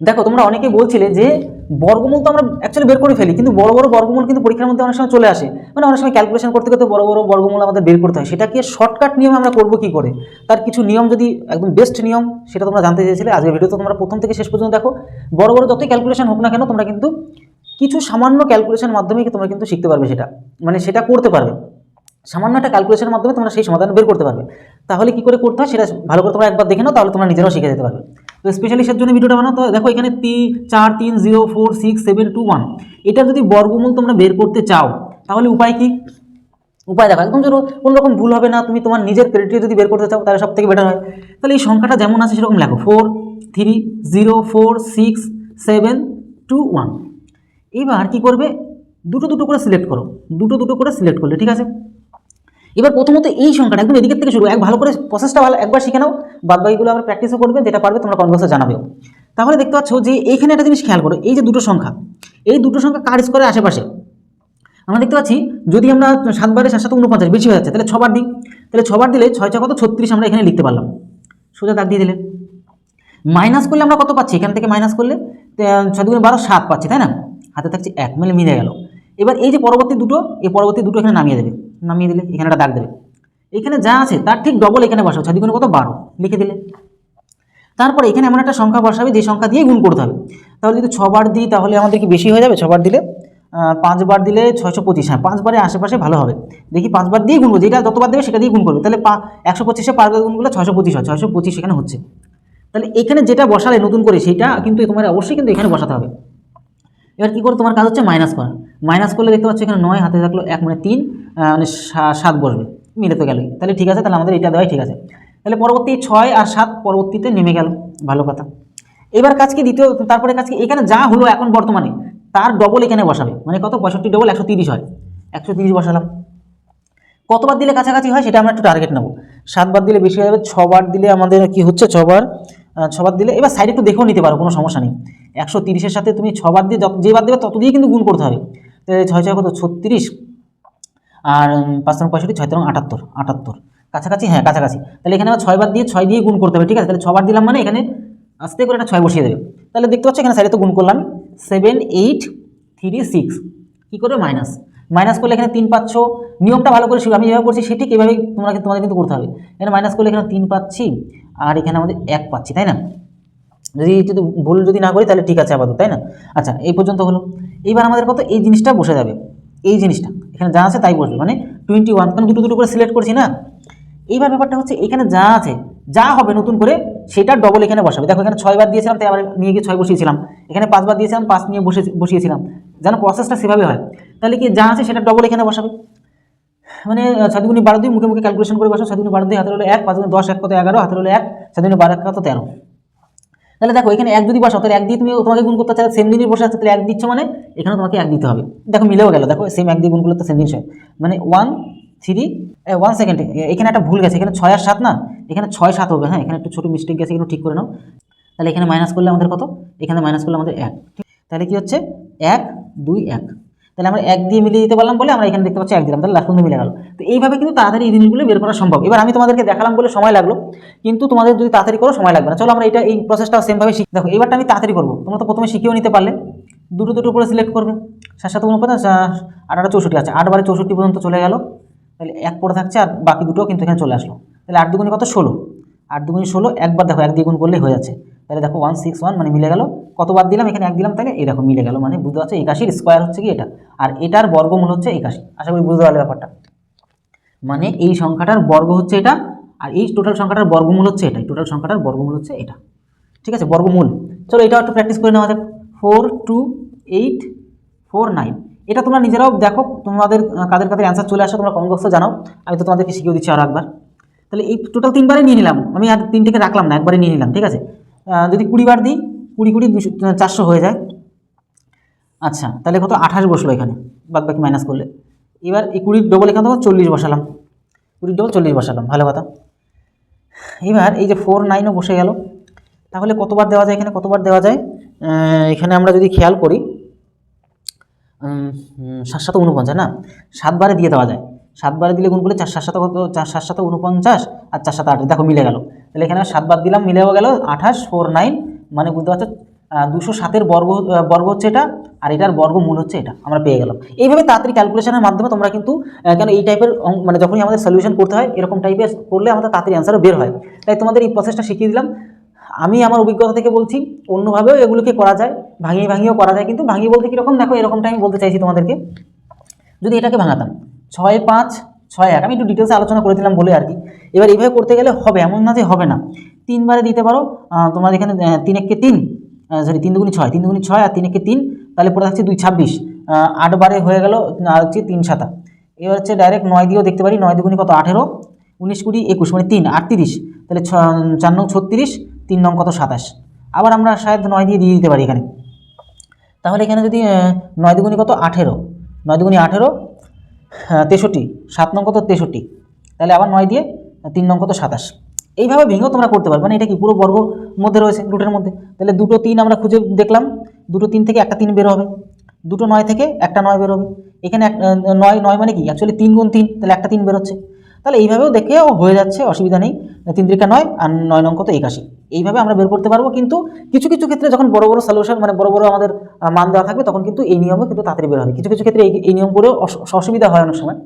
দেখো, তোমরা অনেকে বলছিলে যে বর্গমূল তো আমরা অ্যাকচুয়ালি বের করে ফেলি, কিন্তু বড় বড় বর্গমূল কিন্তু পরীক্ষার মধ্যে অনেক সময় চলে আসে। মানে অনেক সময় ক্যালকুলেশন করতে করতে বড় বড় বর্গমূল আমাদের বের করতে হয়। সেটাকে শর্টকাট নিয়মে আমরা করব কি করে? তার কিছু নিয়ম যদি, একদম বেস্ট নিয়ম, সেটা তোমরা জানতে চেয়েছিলে, আজকের ভিডিও তো তোমরা প্রথম থেকে শেষ পর্যন্ত দেখো। বড় বড় যতই ক্যালকুলেশন হোক না কেন, তোমরা কিন্তু কিছু সামান্য ক্যালকুলেশন মাধ্যমে তোমরা কিন্তু শিখতে পারবে সেটা। মানে সেটা করতে পারবে। সামান্য একটা ক্যালকুলেশনের মাধ্যমে তোমরা সেই সমাধান বের করতে পারবে। তাহলে কি করে করতে হয়, সেটা ভালো করে তোমরা একবার দেখে নাও, তাহলে তোমরা নিজেরাও শিখে যেতে পারবে। তো স্পেশালি সের জন্য ভিডিওটা বানাও। তো দেখো এখানে তি, চার, তিন zero four six seven two one এটা যদি বর্গমূল তোমরা বের করতে চাও, তাহলে উপায় কি? উপায় দেখো, একদম ধরো কোনো রকম ভুল হবে না, তুমি তোমার নিজের ক্রেডিটে যদি বের করতে চাও, তাহলে সব থেকে বেটার হয়। তাহলে এই সংখ্যাটা যেমন আছে সেরকম লেখো। Four three zero four six seven two one এবার কী করবে? দুটো দুটো করে সিলেক্ট করো। দুটো দুটো করে সিলেক্ট করলে, ঠিক আছে? এবার প্রথমত এই সংখ্যাটা একদম এদিকের থেকে শুরু, এক ভালো করে প্রসেসটা ভালো, একবার শিখে নাও বাদ বাকিগুলো আবার প্র্যাকটিসও করবে, যেটা পারবে তোমরা কনভার্সে জানাবেও। তাহলে দেখতে পাচ্ছ যে এইখানে একটা জিনিস খেয়াল করো, এই যে দুটো সংখ্যা, এই দুটো সংখ্যা কার স্কোয়ারের আশেপাশে? আমরা দেখতে পাচ্ছি, যদি আমরা সাত সাত উনপঞ্চাশ বেশি হয়ে যাচ্ছে, তাহলে ছবার দিই, তাহলে ছবার দিলে ছয় ছয় কত? ছত্রিশ আমরা এখানে লিখতে পারলাম। সোজা দাগ দিয়ে দিলে। মাইনাস করলে আমরা কত পাচ্ছি? এখান থেকে মাইনাস করলে ছয় দুগুণে বারো, সাত পাচ্ছি, তাই না? হাতে থাকছে এক মিলে মিলে গেল। এবার এই যে পরবর্তী দুটো, এই পরবর্তী দুটো এখানে নামিয়ে দেবে। নামিয়ে দিলে এখানে একটা দাগ দেবে। এখানে যা আছে, তার ঠিক ডবল এখানে বসাও। ছয় দুগুণে কত? বারো। লিখে দিলে। তারপরে এখানে এমন একটা সংখ্যা বসাবে, যে সংখ্যা দিয়ে গুণ করতে হবে। তাহলে যদি ছবার দিই, তাহলে আমাদের কি বেশি হয়ে যাবে? ছবার দিলে পাঁচবার দিলে ছয়শো পঁচিশ। হ্যাঁ পাঁচবারের আশেপাশে ভালো হবে। দেখি পাঁচবার দিয়ে গুণ করব। যেটা যতবার দেবে, সেটা দিয়ে গুণ করবে। তাহলে পা, একশো পঁচিশে পাঁচবার গুণ করলে ছয়শো পঁচিশ হয়। ছয়শো পঁচিশ এখানে হচ্ছে। তাহলে এখানে যেটা বসালে নতুন করে, সেটা কিন্তু তোমার অবশ্যই কিন্তু এখানে বসাতে হবে। এবার কী করে তোমার কাজ হচ্ছে মাইনাস করা। মাইনাস করলে দেখতে পাচ্ছ এখানে নয়, হাতে থাকল এক মানে তিন মানে সাত বসবে। মিলে তো গেলই। তাহলে ঠিক আছে, তাহলে আমাদের এটা দেওয়াই ঠিক আছে। তাহলে পরবর্তী ছয় আর সাত পরবর্তীতে নেমে গেল। ভালো কথা। এবার কাজ কি? দ্বিতীয়, তারপরে কাজ কি? এখানে যা হলো এখন বর্তমানে, তার ডবল এখানে বসাবে। মানে কত? পঁয়ষট্টি ডবল একশো তিরিশ হয়। একশো তিরিশ বসালাম। কতবার দিলে কাছাকাছি হয় সেটা আমরা একটু টার্গেট নেব। সাতবার দিলে বেশি হয়ে যাবে, ছবার দিলে আমাদের কি হচ্ছে? ছবার ছবার দিলে, এবার সাইডে একটু দেখেও নিতে পারো, কোনো সমস্যা নেই। একশো তিরিশের সাথে তুমি ছবার দিয়ে যত যেবার দেবে তত দিয়ে কিন্তু গুণ করতে হবে। তাহলে ছয় ছয় কত? ছত্রিশ। আর পাঁচ রং পঁয়ষট্টি, ছয় রং আটাত্তর আটাত্তর। কাছাকাছি? হ্যাঁ কাছাকাছি। তাহলে এখানে আবার ছয়বার দিয়ে ছয় দিয়ে গুণ করতে হবে, ঠিক আছে? তাহলে ছবার দিলাম মানে এখানে আস্তে করে একটা ছয় বসিয়ে দেবে। তাহলে দেখতে পাচ্ছ এখানে সাইডে তো গুণ করলাম। সেভেন এইট থ্রি সিক্স কী করবে? মাইনাস মাইনাস করলে এখানে তিন পাচ্ছ। নিয়মটা ভালো করে আমি যেভাবে করছি সেটি এভাবেই তোমরা তোমাদের কিন্তু করতে হবে। এখানে মাইনাস করলে এখানে তিন পাচ্ছি। আর এখানে আমাদের এক পাচ্ছি, তাই না? যদি যদি ভুল যদি না করি তাহলে ঠিক আছে আপাতত, তাই না? আচ্ছা এই পর্যন্ত হলো। এইবার আমাদের কত? এই জিনিসটা বসে যাবে। এই জিনিসটা, এখানে যা আছে তাই বসবে। মানে টোয়েন্টি ওয়ান কারণ দুটো দুটো করে সিলেক্ট করছি না? এইবার ব্যাপারটা হচ্ছে এখানে যা আছে, যা হবে নতুন করে, সেটা ডবল এখানে বসাবে। দেখো, এখানে ছয়বার দিয়েছিলাম, তাই আবার নিয়ে গিয়ে ছয় বসিয়েছিলাম। এখানে পাঁচবার দিয়েছিলাম, পাঁচ নিয়ে বসে, বসিয়েছিলাম। যেন প্রসেসটা সেভাবে হয়। তাহলে কি যা আছে সেটা ডবল এখানে বসাবে? মানে সাতগুনি বারো দুই মুখে মুখে ক্যালকুলেশন করে বসো সাতগুনি বারো দুই, হাতের হলো এক পাঁচ দশ, এক কত এগারো, হাতের হলো এক সাতগুনি বারো এক কত তেরো। তাহলে দেখো, এখানে এক যদি বসাও, তাহলে এক দিয়ে তুমি তোমাকে গুণ করতে চাও সেম জিনিস বসে আছে, তাহলে এক দিচ্ছ মানে এখানে তোমাকে এক দিতে হবে। দেখো, মিলেও গেল, দেখো সেম এক দিয়ে গুণ করলে তো সেম জিনিস মানে ওয়ান থ্রি ওয়ান সেকেন্ড এখানে একটা ভুল গেছে, এখানে ছয় আর সাত না? এখানে ছয় সাত হবে হ্যাঁ এখানে একটু ছোটো মিস্টেক গেছে, এগুলো ঠিক করে নাও। তাহলে এখানে মাইনাস করলে আমাদের কত? এখানে মাইনাস করলে আমাদের এক। তাহলে কি হচ্ছে? এক, দুই, এক। তাহলে আমরা এক দিয়ে মিলিয়ে দিতে পারলাম বলে আমরা এখানে দেখতে পাচ্ছি এক দিলাম, তাহলে পর্যন্ত মিলে গেল। তো এইভাবে কিন্তু তাড়াতাড়ি এই জিনিসগুলো বের করা সম্ভব। এবার আমি তোমাদেরকে দেখালাম বলে সময় লাগল, কিন্তু তোমাদের যদি তাড়াতাড়ি করো সময় লাগবে না। চলো আমরা এটা এই প্রসেসটা সেমভাবে শিখ। দেখো, এবারটা আমি তাড়াতাড়ি করব। তোমরা তো প্রথমে শিখেও নিতে পারলে। দুটো দুটো করে সিলেক্ট করবে। সাত সাত উনপঞ্চাশ আঠারো চৌষট্টি। আছে আট বারে চৌষট্টি পর্যন্ত চলে গেল। তাহলে এক পড়ে থাকছে আর বাকি দুটো কিন্তু এখানে চলে আসলো। তাহলে আট দুগুণে কত? ষোলো। আট দুগুণে ষোলো, একবার দেখো, এক দিয়ে গুণ করলেই হয়ে যাচ্ছে। তাহলে দেখো ওয়ান সিক্স ওয়ান মানে মিলে গেল। কতবার দিলাম? এখানে এক দিলাম, তাহলে দেখো মিলে গেল। মানে বুঝতে পারছ? একাশির স্কোয়ার হচ্ছে কি এটা? আর এটার বর্গমূল হচ্ছে একাশি। আশা করি বুঝতে পারলে ব্যাপারটা। মানে এই সংখ্যাটার বর্গ হচ্ছে এটা, আর এই টোটাল সংখ্যাটার বর্গমূল হচ্ছে এটা। টোটাল সংখ্যাটার বর্গমূল হচ্ছে এটা। ঠিক আছে? বর্গমূল। চলো এটাও একটু প্র্যাকটিস করে নেওয়া যাক। Four two eight four nine এটা তোমরা নিজেরাও দেখো। তোমাদের, কাদের কাদের অ্যান্সার চলে আসো, তোমরা কমেন্ট বক্সে জানাও। আমি তো তোমাদেরকে শিখিয়ে দিচ্ছি আরও একবার। তাহলে এই টোটাল তিনবারে নিয়ে নিলাম। আমি আর তিনটেকে রাখলাম না, একবারে নিয়ে নিলাম। ঠিক আছে? যদি কুড়ি বার দিই, কুড়ি কুড়ি দুশো চারশো হয়ে যায়। আচ্ছা তাহলে কত? আঠাশ বসল এখানে, বাদ বাকি মাইনাস করলে। এবার এই কুড়ির ডবল এখান থেকে চল্লিশ বসালাম। কুড়ির ডবল চল্লিশ বসালাম, ভালো কথা। এবার এই যে ফোর নাইনও বসে গেল। তাহলে কতবার দেওয়া যায় এখানে? কতবার দেওয়া যায়? এখানে আমরা যদি খেয়াল করি সাত সাত উনপঞ্চাশ, না? সাতবারে দিয়ে দেওয়া যায়। সাতবারে দিলে গুণ করলে চার, সাত সাত কত? চার, সাত সাত উনপঞ্চাশ আর চার সাত আট, দেখো মিলে গেল। তাহলে এখানে সাত বাদ দিলাম মিলেও গেল আঠাশ ফোর নাইন মানে বুঝতে পারছ? দুশো সাতের বর্গ বর্গ হচ্ছে এটা, আর এটার বর্গমূল হচ্ছে এটা, আমরা পেয়ে গেলাম। এইভাবে তাড়াতাড়ি ক্যালকুলেশনের মাধ্যমে তোমরা কিন্তু কেন এই টাইপের মানে যখনই আমাদের সলিউশন করতে হয়, এরকম টাইপের করলে আমাদের তাড়াতাড়ি অ্যান্সারও বের হয়। তাই তোমাদের এই প্রসেসটা শিখিয়ে দিলাম। আমি আমার অভিজ্ঞতা থেকে বলছি, অন্যভাবেও এগুলোকে করা যায়, ভাঙিয়ে ভাঙিয়েও করা যায়, কিন্তু ভাঙিয়ে বলতে কীরকম? দেখো এরকমটা আমি বলতে চাইছি তোমাদেরকে। যদি এটাকে ভাঙাতাম, ছয়, পাঁচ ছয় এক। আমি একটু ডিটেলসে আলোচনা করে দিলাম বলে আর কি। এবার এইভাবে করতে গেলে হবে এমন না যে হবে না। তিনবারে দিতে পারো তোমার এখানে তিন এককে তিন সরি তিন দুগুনি ছয় তিন দুগুনি ছয় আর তিন এককে তিন তাহলে পরে থাকছে দুই ছাব্বিশ। আহ, আট বারে হয়ে গেল আর হচ্ছে তিন সাতা। এবার হচ্ছে ডাইরেক্ট নয় দিয়েও দেখতে পারি নয় দুগুনি কত? আঠেরো উনিশ কুড়ি একুশ মানে তিন আটত্রিশ। তাহলে ছ চার নং ছত্রিশ তিন নং কত? সাতাশ। আবার আমরা শায়দ নয় দিয়ে দিয়ে দিতে পারি এখানে। তাহলে এখানে যদি নয় দুগুনি কত? আঠেরো। নয় দুগুনি আঠেরো তেষট্টি। সাত নং কত? তেষট্টি। তাহলে আবার নয় দিয়ে তিন নং কত? সাতাশ। এইভাবে ভেঙেও তোমরা করতে পারবে। না এটা কি পুরো বর্গ মধ্যে রয়েছে রুটের মধ্যে? তাহলে দুটো তিন আমরা খুঁজে দেখলাম। দুটো তিন থেকে একটা তিন বের হবে। দুটো নয় থেকে একটা নয় বের হবে। এখানে এক- নয় নয় মানে কি? অ্যাকচুয়ালি তিন গুণ তিন, তাহলে একটা তিন বেরোচ্ছে তাহলে এইভাবেও দেখেও হয়ে যাচ্ছে, অসুবিধা নেই। তিন নয় আর নয় নং কত একাশি। এইভাবে আমরা বের করতে পারব, কিন্তু কিছু কিছু ক্ষেত্রে যখন বড় বড় সলিউশন মানে বড় বড় আমাদের মান দেওয়া থাকবে, তখন কিন্তু এই নিয়মও কিন্তু তাড়াতাড়ি বের হবে। কিছু কিছু ক্ষেত্রে এই নিয়ম করেও অস- অসুবিধা হয় অনেক সময়।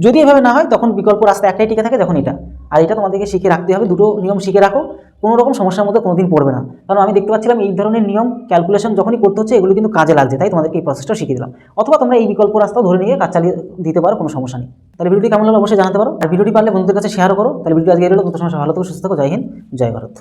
যদি এভাবে না হয়, তখন বিকল্প রাস্তা একটাই টিকে থাকে, যখন এটা। আর এটা তোমাদেরকে শিখে রাখতে হবে, দুটো নিয়ম শিখে রাখো। কোনো রকম সমস্যার মধ্যে কোনোদিন পড়বে না। কারণ আমি দেখতে পাচ্ছিলাম এই ধরনের নিয়ম ক্যালকুলেশন যখনই করতে হচ্ছে, এগুলো কিন্তু কাজে লাগছে। তাই তোমাদেরকে এই প্রসেসটা শিখিয়ে দিলাম। অথবা তোমরা এই বিকল্প রাস্তাও ধরে নিয়ে কাজ চালিয়ে দিতে পারো, কোনো সমস্যা নেই। তাহলে ভিডিওটি কেমন লাগল অবশ্যই জানাতে পারো। আর ভিডিওটি পারলে বন্ধুদের কাছে শেয়ার করো। তাহলে ভিডিও আজকে এলো তোমার সমস্যা ভালো থাকো, সুস্থ থাকো। জয় হিন্দ, জয় ভারত।